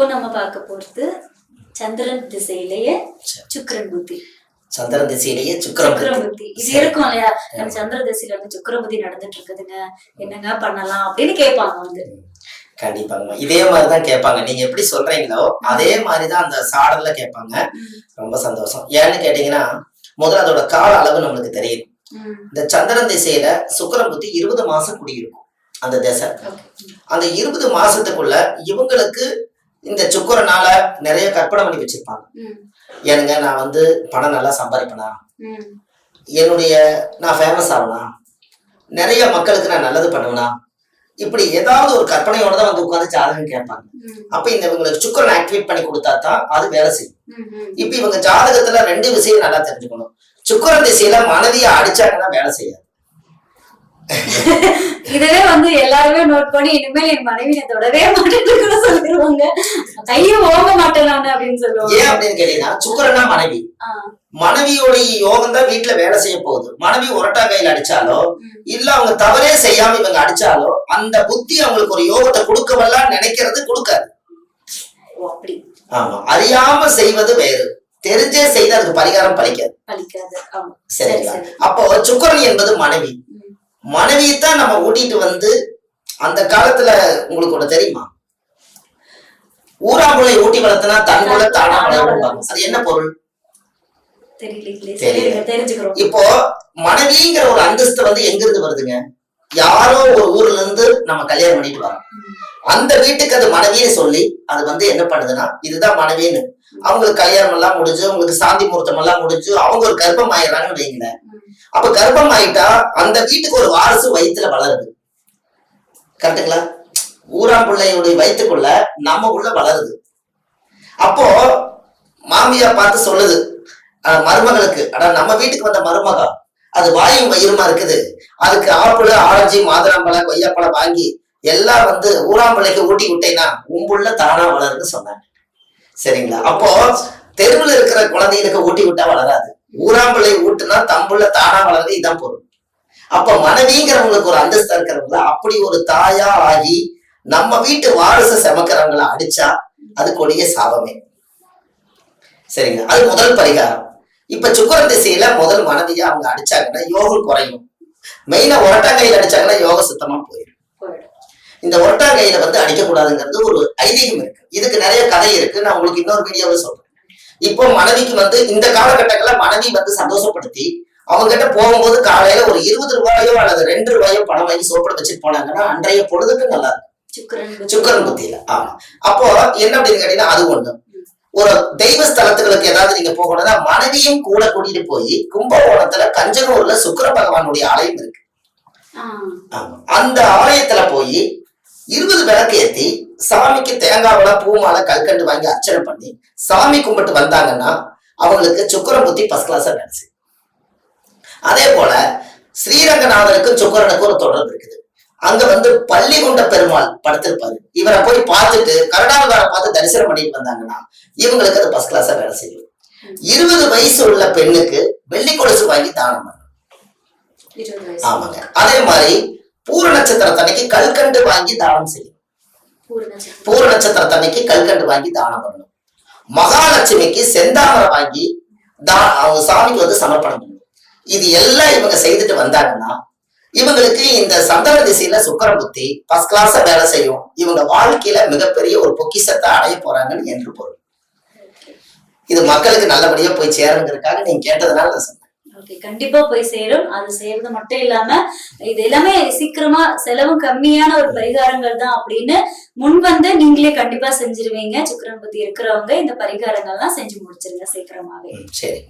இப்போ நம்ம பார்க்க போறது சந்திரன் திசையிலேயே சுக்கிரன் புத்தி. சந்திரன் திசையிலேயே சுக்கிரம் சுக்கிரன் புத்தி. இது இருக்கும் இல்லையா? நம்ம சந்திர திசையில வந்து சுக்கிர புத்தி நடந்துட்டு இருக்குதுங்க. என்னங்க பண்ணலாம் அப்படின்னு கேட்பாங்க வந்து. கண்டிப்பாங்க. இதே மாதிரிதான் கேட்பாங்க. நீங்க எப்படி சொல்றீங்களோ அதே மாதிரிதான் அந்த சாடல்ல கேட்பாங்க. ரொம்ப சந்தோஷம். ஏன்னு கேட்டீங்கன்னா முதல்ல அதோட கால அளவு நம்மளுக்கு தெரியும் ம், இந்த சந்திரன் திசையில சுக்கிரம் புத்தி இருபது மாசம் குடியிருக்கும். அந்த திசை. அந்த இருபது மாசத்துக்குள்ள இவங்களுக்கு இந்த சுக்கரனால நிறைய கற்பனை பண்ணி வச்சிருப்பாங்க. ஏனுங்க நான் வந்து பணம் நல்லா சம்பாதிப்பேனா? என்னுடைய நான் ஃபேமஸ் ஆகனா நிறைய மக்களுக்கு நான் நல்லது பண்ணுவேனா? இப்படி ஏதாவது ஒரு கற்பனையோட தான் வந்து உட்காந்து ஜாதகம் கேட்பாங்க. அப்ப இந்த இவங்களுக்கு சுக்கரன் ஆக்டிவேட் பண்ணி கொடுத்தா தான் அது வேலை செய்யும். இப்ப இவங்க ஜாதகத்துல ரெண்டு விஷயம் நல்லா தெரிஞ்சுக்கணும். சுக்கரன் திசையில மனைவியை அடிச்சாங்கன்னா வேலை செய்யாது. இதுவே வந்து எல்லாருமே நோட் பண்ணி இனிமேல் என் மனைவி நான் தொடவே மாட்டேன்னு சொல்லிடுவாங்க கையை ஓங்க மாட்டேன் அப்படின்னு ஏன் சொல்லுவாங்க அப்படின்னு கேட்டீங்கன்னா சுக்கரனா மனைவி. மனைவியோடைய யோகம் தான் வீட்டுல வேலை செய்ய போகுது. மனைவி உரட்டா கையில அடிச்சாலோ. இல்ல அவங்க தவறே செய்யாம இவங்க அடிச்சாலோ அந்த புத்தி அவங்களுக்கு ஒரு யோகத்தை கொடுக்கவெல்லாம் நினைக்கிறது கொடுக்காது. ஆமா. அறியாம செய்வது வேறு. தெரிஞ்சே செய்து அதுக்கு பரிகாரம் சரி சரிங்களா? சரி. அப்போ சுக்கரன் என்பது மனைவி. மனைவியைத்தான் நம்ம ஊட்டிட்டு வந்து அந்த காலத்துல உங்களுக்கு ஒண்ணு தெரியுமா? ஊராம்புளை ஊட்டி வளர்த்தனா தானா வளரும் அது என்ன பொருள்? இப்போ மனைவிங்கிற ஒரு அந்தஸ்து வந்து எங்க இருந்து வருதுங்க? யாரோ ஒரு ஊர்ல இருந்து நம்ம கல்யாணம் பண்ணிட்டு வரோம். அந்த வீட்டுக்கு அது மனைவின்னு சொல்லி அது வந்து என்ன பண்ணுதுன்னா இதுதான் மனைவின்னு. அவங்களுக்கு கல்யாணம் எல்லாம் முடிஞ்சு அவங்களுக்கு சாந்தி முகூர்த்தம் எல்லாம் முடிஞ்சு அவங்க ஒரு கர்ப்பம் ஆயிடுறாங்கன்னு வைங்களேன். அப்ப கர்ப்பம் ஆயிட்டா அந்த வீட்டுக்கு ஒரு வாரிசு வயிற்றுல வளருது. கரெக்டுங்களா? ஊராம்பிள்ளையுடைய வயிற்றுக்குள்ள நம்ம உள்ள வளருது. அப்போ மாமியா பார்த்து சொல்லுது மருமகளுக்கு ஆனா நம்ம வீட்டுக்கு வந்த மருமகா அது வாயும் வயிறுமா இருக்குது. அதுக்கு ஆப்பிள் ஆரஞ்சு மாதுளம்பழம் கொய்யாப்பழம் வாங்கி எல்லாம் வந்து ஊராம்பிள்ளைக்கு ஊட்டி விட்டேன்னா உம்புள்ள தானா வளருன்னு சொன்னாங்க. சரிங்களா? அப்போ தெருவில் இருக்கிற குழந்தைகளுக்கு ஊட்டி விட்டா வளராது. ஊராம்பிள்ளை ஊட்டுனா தம்புள்ள தானா வளருது இதான் பொருள். அப்ப மனைவிங்கிறவங்களுக்கு ஒரு அந்தஸ்து இருக்கிறவங்கள அப்படி ஒரு தாயா ஆகி நம்ம வீட்டு வாரிசு செமக்கிறவங்கள அடிச்சா அது கொடிய சாபமே. சரிங்க அது முதல் பரிகாரம். இப்ப சுக்கர திசையில முதல் மனைவியா அவங்க அடிச்சாங்கன்னா யோகம் குறையும். மெயினா உரட்டாங்கையில அடிச்சாங்கன்னா யோகம் சுத்தமா போயிடும். போயிடும். இந்த ஒரட்டாங்கையில வந்து அடிக்கக்கூடாதுங்கிறது ஒரு ஐதீகம் இருக்கு. இதுக்கு நிறைய கதை இருக்கு. நான் உங்களுக்கு இன்னொரு வீடியோவில் சொல்றேன். இப்போ மனைவிக்கு வந்து இந்த காலகட்டங்கள்ல மனைவி வந்து சந்தோஷப்படுத்தி அவங்க கிட்ட போகும்போது காலையில ஒரு இருபது ரூபாயோ அல்லது ரெண்டு ரூபாயோ பணம் வாங்கி சோப்பிட வச்சுட்டு போனாங்கன்னா அன்றைய பொழுதுக்கு நல்லா இருக்கும். சுக்கிரன் புத்தி. சுக்கரன் புத்தியில. ஆமா. அப்போ என்ன அப்படின்னு கேட்டீங்கன்னா அது ஒண்ணு. ஒரு தெய்வ ஸ்தலத்துகளுக்கு ஏதாவது நீங்க போகணும்னா மனைவியும் கூட கூட்டிட்டு போய் கும்பகோணத்துல கஞ்சனூர்ல சுக்கிர பகவானுடைய ஆலயம் இருக்கு. அந்த ஆலயத்துல போய் இருபது விளக்கு ஏத்தி சாமிக்கு தேங்காய் வளை பூ மாலை கல்கண்டு வாங்கி அர்ச்சனை பண்ணி சாமி கும்பிட்டு வந்தாங்கன்னா அவங்களுக்கு சுக்கரன் புத்தி ஃபர்ஸ்ட் கிளாஸா நினைச்சு அதே போல ஸ்ரீரங்கநாதருக்கும் சுக்கரனுக்கும் ஒரு தொடர்பு இருக்குது. அங்க வந்து பள்ளிகொண்ட பெருமாள் படுத்திருப்பாரு. இவரை போய் பார்த்துட்டு கருணாவதாரை பார்த்து தரிசனம் பண்ணிட்டு வந்தாங்கன்னா இவங்களுக்கு அது ஃபர்ஸ்ட் கிளாஸா வேலை செய்யும். இருபது வயசு உள்ள பெண்ணுக்கு வெள்ளி கொலுசு வாங்கி தானம் வயசு. ஆமாங்க. அதே மாதிரி பூர நட்சத்திரத்தன்னைக்கு கல்கண்டு வாங்கி தானம் செய்யும். பூர நட்சத்திரத்தன்னைக்கு கல்கண்டு வாங்கி தானம் பண்ணணும். மகாலட்சுமிக்கு செந்தாமரை வாங்கி தா அவங்க சாமிக்கு வந்து சமர்ப்பணம் பண்ணணும். இது எல்லாம் இவங்க செய்துட்டு வந்தாங்கன்னா இவங்களுக்கு இந்த சந்திர திசையில சுக்கர புத்தி ஃபர்ஸ்ட் கிளாஸ வேலை செய்யும். இவங்க வாழ்க்கையில மிகப்பெரிய ஒரு பொக்கிஷத்தை அடைய போறாங்கன்னு என்று பொருள். இது மக்களுக்கு நல்லபடியா போய் சேருங்கிறதுக்காக நீங்க கேட்டதுனால நான் கண்டிப்பா போய் சேரும். அது செய்யறது மட்டும் இல்லாம இது எல்லாமே சீக்கிரமா செலவும் கம்மியான ஒரு பரிகாரங்கள் தான் அப்படின்னு முன் வந்து நீங்களே கண்டிப்பா செஞ்சிருவீங்க. சுக்கிரன் புத்தி இருக்கிறவங்க இந்த பரிகாரங்கள்லாம் செஞ்சு முடிச்சிருங்க சீக்கிரமாவே. சரி.